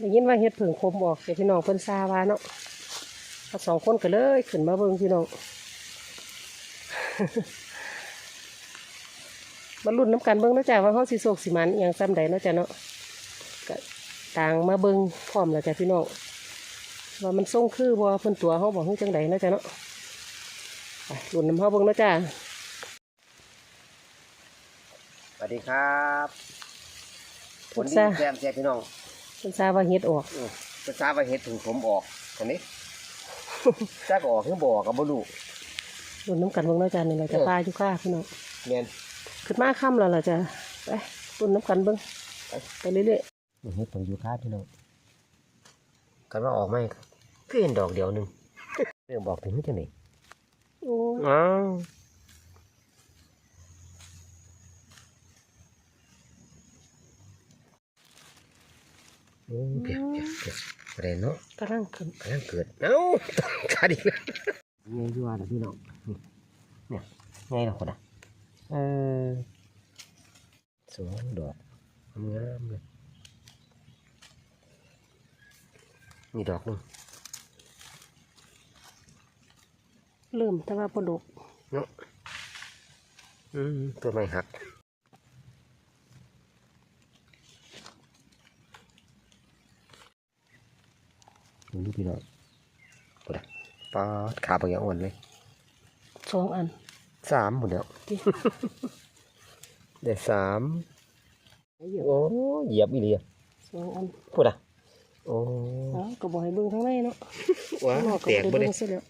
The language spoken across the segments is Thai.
ได้ยินว่าเฮ็ดผึ่งคมออกแต่พี่น้องเพิ่นซาว่าเนาะเอาสองคนก็เลยขึ้นมาเบิ่งพี่น้องมาลุ้นน้ำกันเบิ่งเนาะจ้ะว่าเฮาสิโศกสิมันอหย่างซ้ำใดเนาะจ้ะเนาะก็ต่างมาเบิ่งพร้อมแล้วจ้ะพี่น้องว่ามันส่งคือบ่เพิ่นตัวเฮาบ่ฮู้จังใดเนาะจ้ะเนาะไปลุ้นน้ำเฮาเบิ่งเนาะจ้ะสวัสดีครับเพิ่วันนนี้ซาแซมแซ่พี่น้อง เพิ่นซาว่าเฮ็ดออกอือจะทราบว่าเห็ดถึงผมออกคนนี้จักออกหรือบ่ออกกับบ่รู้ลุ้นน้ำกันเบิ่งเนาะจ้ะนี่เราจะเออปลาอยู่ค่าพี่น้องแม่นขึ้นมาค่ำแล้วล่ะจ้ะไปลุ้นน้ำกันเบิ่งไปไปเรื่อยเห็ดผมอยู่คาพี่น้องกันว่าออกไหมคือเห็นดอกเดียวหนึงเรื่องบอกถึงจังได๋ๆโอ้ยอ้าว โอ้เปียกเปียกเปียกประเด็นเนาะกำลังขึ้นกำลังเกิดเอ้าขาดอีกแล้วไงอยู่ว่าล่ะพี่น้องนี่เนี่ยไงล่ะคนอะเออสองดอกงามเลยมีดอกหนึงเริ่มแต่ว่าปลาดุกเนาะอืมตัวไม่หัก ดูพี่น้องคนอะปลาดขาปลาอย่างอ่อนเลยสองอันสามหมดแล้วที่ได้สามเยอะโอ้เหยียบอีเลียสองอันพูดอะโอ้เอ้าก็บอกให้เบิ่งทั้งในเนาะว้าข้างนอกก็แตกบ่บ่ได้ได้เบิ่งซะแล้ว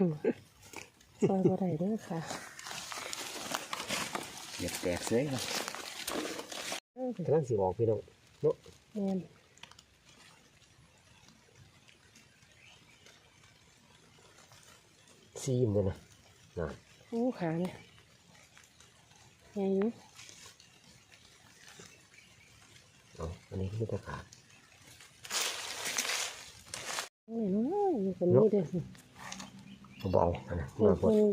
อืมซอยบ่ได้เด้อค่ะเหยียบแตกเสยครับกำลังสิออกพี่น้องเนาะแม่น ซีมเลยนะน่ะโอ้ขาเนี่ยใหญ่อยู่เอาอันนี้คือตะขาบโอ้ยน้อยอยู่คนนี้เด้อเอาเบาอันนั้นเพิ่มานพดเพิ่น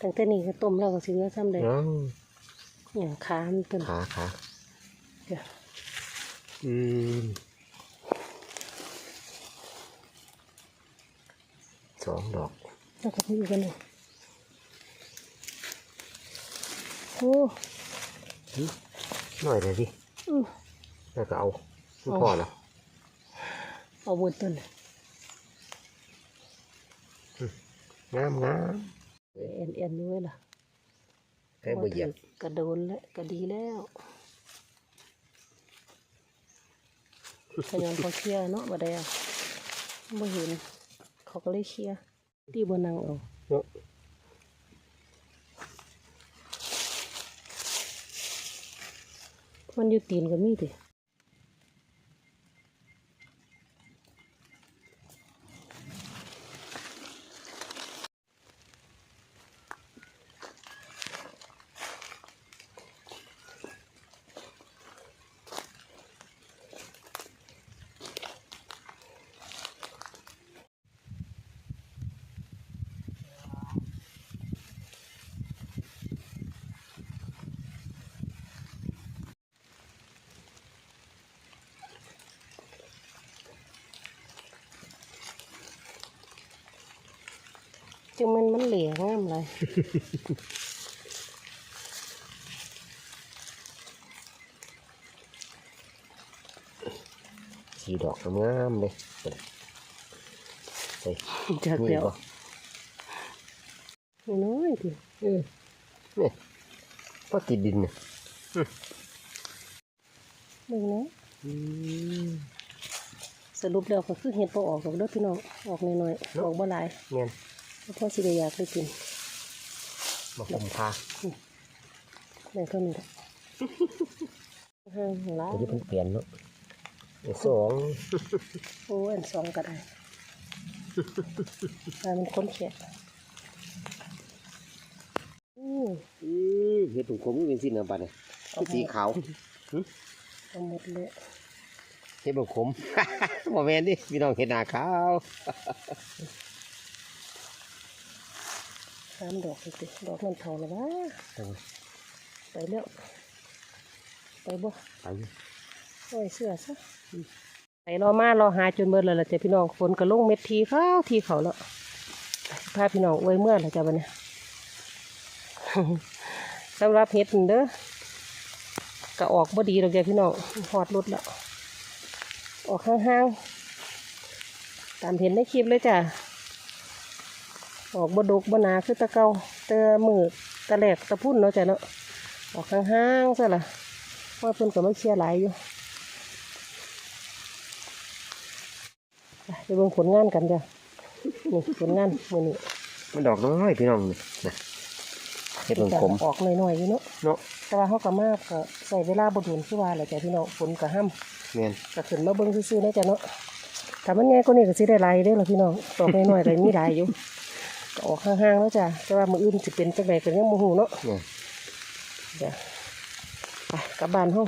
ตั้งแต่นี้ก็ต้มแล้วก็สิเหลือซ้ำได้เอ้าอย่างขามันเพิ่นขาขาเดี๋ยวอืมสองดอก แล้วก็อยู่กันเลยโอ้หน่อยเลยดิอือแล้วก็เอาไม่เอาพอแล้วเอาบนต้นเลยงามงามเอ็นเอ็นด้วยล่ะแค่บ่เหยียบกระโดนแล้วก็ดีแล้วขยันเขาเคลียร์เนาะบ่ได้อะบ่เห็นเขาก็เลยเคลียร์ ตีบนนังเอาเนาะมันอยู่ตีนก็มีติ จังมันมันเหลี่ยงามเลยสีดอกงามเลยใส่จากนี่เดียวบ่น้อยๆติเออนี่พอติดดินเนี่ยเบิ่งนะอืมสรุปแล้วก็คือเห็ดบ่ออกดอกเด้อพี่น้อง ออกน้อยๆออกบ่หลายเงี้ยเพราะสิได้อยากได้กินมาคมพาแม่เท่านี้แหละห้างหลายตัวนี้เพิ่นเปลี่ยนเนาะอันสองโอ้อันสองก็ได้อ่ามันค้นเขียดอืออืมเห็ดถุงขมเป็นสีน้ำบัดเนี่ยคือสีขาวเอาหมดเลยเห็ดบุขมบ่แม่นดิพี่น้องเห็ดหน้าขาว สามดอกเลยติดอกมันเท่าแล้ววะเอาไว้ไปแล้วไปบ่ไปโอ้ยเสื้อซะไปรอมารอหาจนเบิดแล้วล่ะจ้ะพี่น้องฝนก็ลงเม็ดทีเข้าทีเขาแล้วพาพี่น้องอวยเมื่อแล้วจ้ะบัดเนี้สำหรับเห็ดนี่เด้อก็ออกบ่ดีดอกจ้ะพี่น้องหอดรุดแล้วออกห่างๆตามเห็นในคลิปเลยจ้ะ ออกบดกบหนาคือตะเกาเตอมือตะแหลกตะพุ่นเนาะจ้ะเนาะออกห่างๆซะล่ะว่าเพิ่นก็ไม่เชียร์หลายอยู่ไปไปเบิ่งผลงานกันจ้ะนี่ผลงานมื้อนี้มันดอกน้อยพี่น้องนี่นะเฮ็ดลงขมออกหน่อยๆอยู่เนาะเนาะแต่ว่าเขาก็มากก็ใส่เวลาบ่โดนคือว่าแหละจ้ะพี่น้องฝนก็ห้ำแม่นก็ขึ้นมาเบิ่งซื่อๆนะจ๊ะเนาะถ้ามันใหญ่กว่านี้ก็สิได้หลายเด้อล่ะพี่น้องตอกน้อยๆก็มีหลายอยู่ ก็ออกห่างๆแล้วจ้ะแต่ว่ามื้ออื่นสิเป็นจังไดก็ยังบ่ฮู้เนาะแม่นเดี๋ยวไปกลับบ้านเฮา